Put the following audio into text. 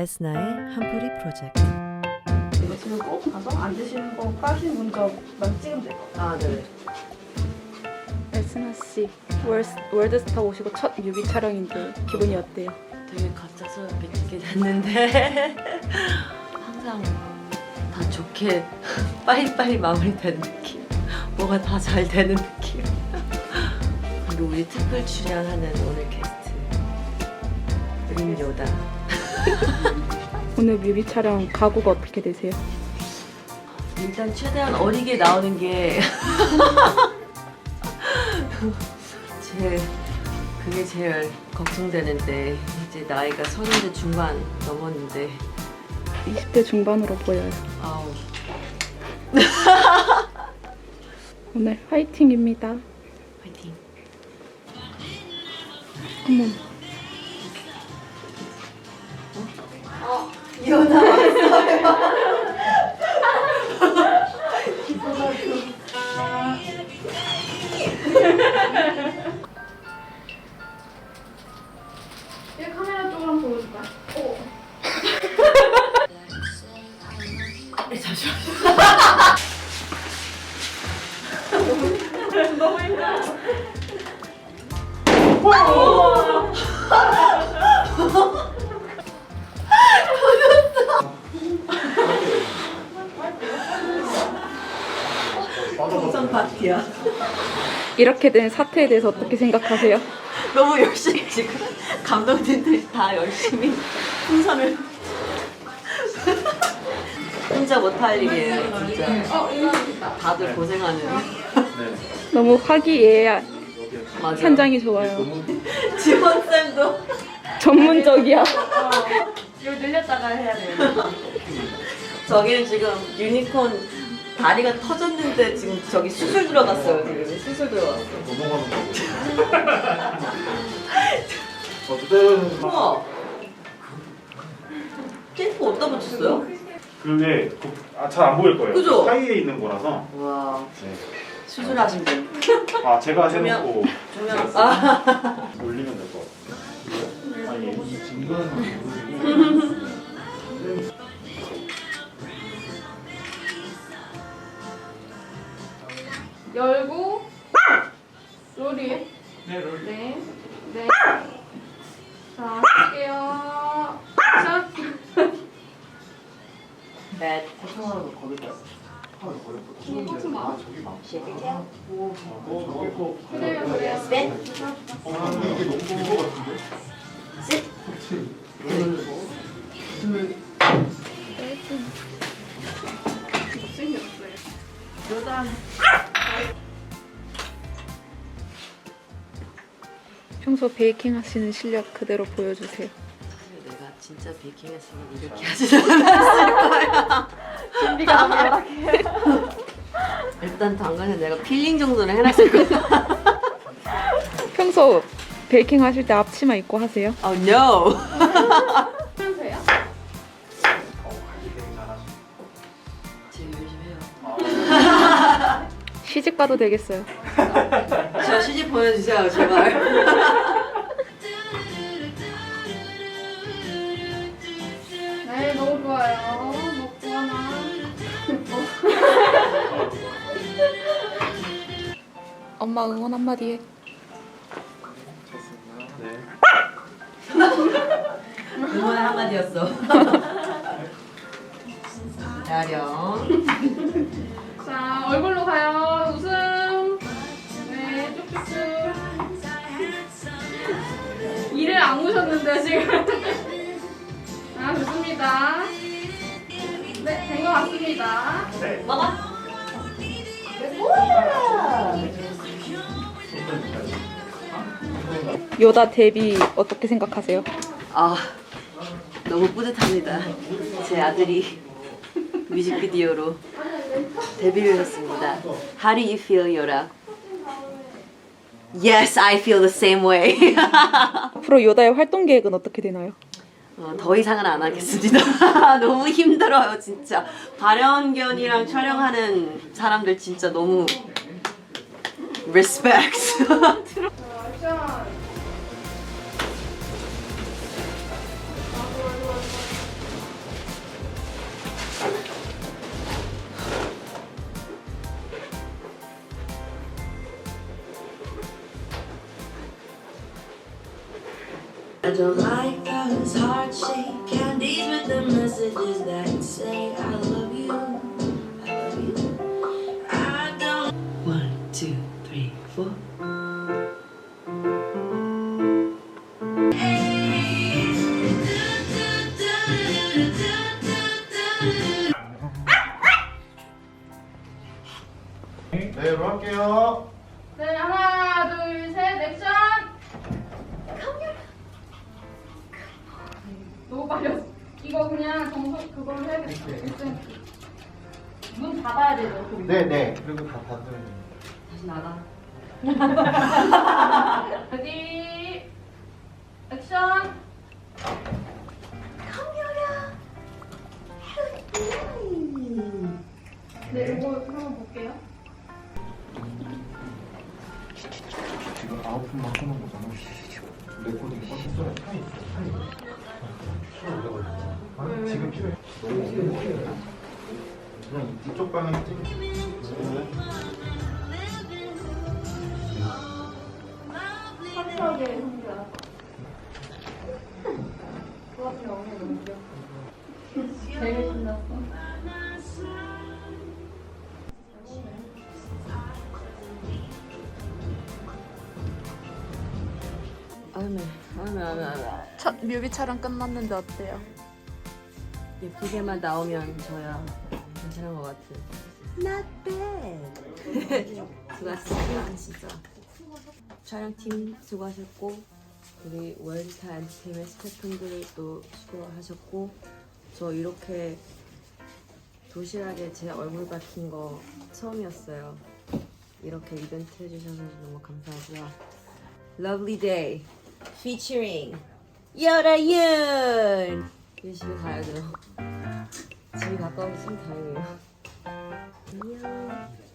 에스나의 한풀이 프로젝트 드시는 거 가서 안 드시는 거까지 먼저 만 찍으면 돼요. 아 네. 에스나 씨 월, 월드스타 오시고 첫 뮤비 촬영인데 기분이 어때요? 되게 갑작스럽게 듣게 됐는데 항상 다 좋게 빨리빨리 마무리되는 느낌 뭐가 다 잘 되는 느낌 그리고 우리 특별 출연하는 오늘 게스트 은요다 오늘 뮤비 촬영 각오가 어떻게 되세요? 일단 최대한 어리게 나오는 게 제, 그게 제일 걱정되는데 이제 나이가 서른대 중반 넘었는데 20대 중반으로 보여요. 아우 오늘 화이팅입니다. 화이팅 어머. 카메라 쪽으로 한번 보여줄까? 잠시만 풍선 파티야 이렇게 된 사태에 대해서 어떻게 생각하세요? 너무 열심히 지금 감독님들이 다 열심히 풍선을 혼자 못할 일이에요 진짜 어. 다들 고생하는 너무 화기애애 맞아 현장이 좋아요. 지원쌤도 전문적이야. 이거 늘렸다가 해야 돼요. 저기는 지금 유니콘 다리가 터졌는데 지금 저기 수술 들어갔어요 지금 수술 들어갔어 넘어가는 거. 어쨌든 우와 테이프 어디다 붙였어요? 그게 아, 잘안 보일 거예요. 그죠? 사이에 있는 거라서. 와 네. 수술하신 분 아 제가 조명. 해놓고 조명 아 올리면 될 것 같아요. 아니 이 증거는 열고 롤이. 네, 롤. 네. 네. 자, 할게요. 자, 네. 똑같은 거. 시작할게요 그래요, 그래요. 셋 못생겼어요. 평소 베이킹 하시는 실력 그대로 보여주세요. 내가 진짜 베이킹 했으면 이렇게 하지 않았을 거야 준비가 너무 열악해. 일단 당근에 내가 필링 정도는 해놨을 거야 평소 베이킹 하실 때 앞치마 입고 하세요? Oh no 하세요? 제일 열심히 해요 시집 가도 되겠어요. 저 시집 보내주세요 제발 네, 너무 좋아요. 먹고 하나. 엄마 응원 한마디 해. 네. 응원 한마디였어 야령 자, 얼굴로 가요. 안 무셨는데, 지금. 아, 좋습니다. 네, 된 것 같습니다. 먹어 요다 데뷔 어떻게 생각하세요? 아 너무 뿌듯합니다. 제 아들이 뮤직비디오로 데뷔를 했습니다. How do you feel, Yoda? Yes, I feel the same way. 앞으로 요다의 활동 계획은 어떻게 되나요? 어, 더 이상은 안 하겠습니다. 너무 힘들어요, 진짜. 발연견이랑 촬영하는 사람들 진짜 너무 respect. I don't like those heart shaped candies with the messages that say I love you. I love you. I don't. One, two, three, four. 네, 그럼 할게요. 네, 하나, 둘, 셋, 액션! 너무 빨렸어. 이거 그냥 정석 그걸로 해야겠다. 일단 문 닫아야 되죠, 거기. 네, 네. 그리고 다 닫으면 다시 나가. 레디, 액션! 네, 이거 한번 볼게요. 지금 분만 끄는 거잖아. 레코딩 컴퓨터에 타 있어. 타 있어. 이쪽 방향 찍. 네. 화려하게 혼자. 그 같은 영화 너무 귀엽다. 되게 신났어. 아메, 아메, 아메, 아메. 첫 뮤비 촬영 끝났는데 어때요? 예쁘게만 나오면 저야 괜찮은 것 같은. Not bad. 수고하셨습니다, 진짜. 촬영팀 수고하셨고, 우리 월드타 엔터테인먼트 스태프분들도 수고하셨고, 저 이렇게 도시락에 제 얼굴 박힌 거 처음이었어요. 이렇게 이벤트 해주셔서 너무 감사하고요. Lovely Day featuring 여라윤 이제 집에 가야 돼요. 집이 가까워서 참 다행이에요. 안녕.